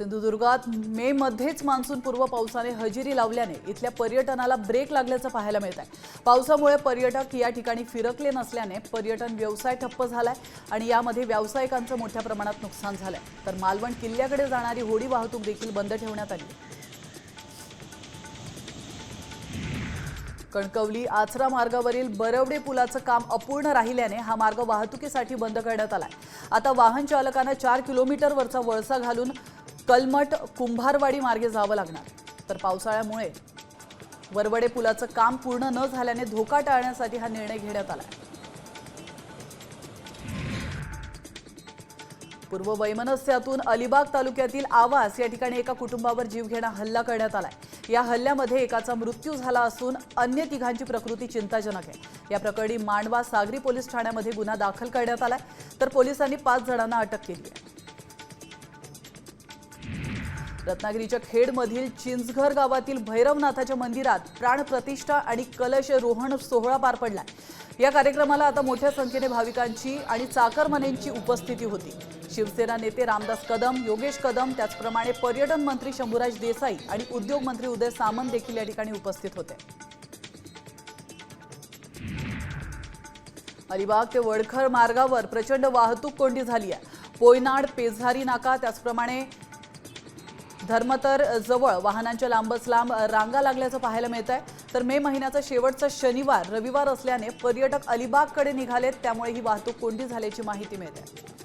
सिंधुदुर्गात मे मध्येच मान्सून पूर्व पावसाने हजेरी लावल्याने इथल्या पर्यटनाला ब्रेक लागल्याचं पाहायला मिळत आहे पावसामुळे पर्यटक या ठिकाणी फिरकले नसल्याने पर्यटन व्यवसाय ठप्प झालाय आणि यामध्ये व्यावसायिकांचं मोठ्या प्रमाणात नुकसान झालंय. तर मालवण किल्ल्याकडे जाणारी होडी वाहतूक देखील बंद ठेवण्यात आली. कणकवली आचरा मार्गावरील बरवडे पुलाचं काम अपूर्ण राहिल्याने हा मार्ग वाहतुकीसाठी बंद करण्यात आलाय. आता वाहन चालकांना चार किलोमीटरवरचा वळसा घालून कलमट कुंभारवाडी मार्गे जावं लागणार. तर पावसाळ्यामुळे वरवडे पुलाचं काम पूर्ण न झाल्याने धोका टाळण्यासाठी हा निर्णय घेण्यात आला पूर्व वैमनस्यातून अलिबाग तालुक्यातील आवास या ठिकाणी एका कुटुंबावर जीवघेणा हल्ला करण्यात आलाय. या हल्ल्यामध्ये एकाचा मृत्यू झाला असून अन्य तिघांची प्रकृती चिंताजनक आहे. या प्रकरणी मांडवा सागरी पोलीस ठाण्यामध्ये गुन्हा दाखल करण्यात आलाय. तर पोलिसांनी पाच जणांना अटक केली आहे. रत्नागिरीच्या खेडमधील चिंचघर गावातील भैरवनाथाच्या मंदिरात प्राणप्रतिष्ठा आणि कलश रोहण सोहळा पार पडला. या कार्यक्रमाला आता मोठ्या संख्येने भाविकांची आणि चाकरमान्यांची उपस्थिती होती. शिवसेना नेते रामदास कदम योगेश कदम त्याचप्रमाणे पर्यटन मंत्री शंभूराज देसाई आणि उद्योग मंत्री उदय सामंत देखील या ठिकाणी उपस्थित होते. अलिबाग ते वडखर मार्गावर प्रचंड वाहतूक कोंडी झाली आहे. पोयनाड पेझारी नाका त्याचप्रमाणे धर्मतर जवळ वाहनांच्या लांबच लांब रांगा लागल्याचं पाहायला मिळत आहे तर मे महिन्याचा शेवटचा शनिवार रविवार असल्याने पर्यटक अलिबागकडे निघालेत त्यामुळे ही वाहतूक कोंडी झाल्याची माहिती मिळत. आहे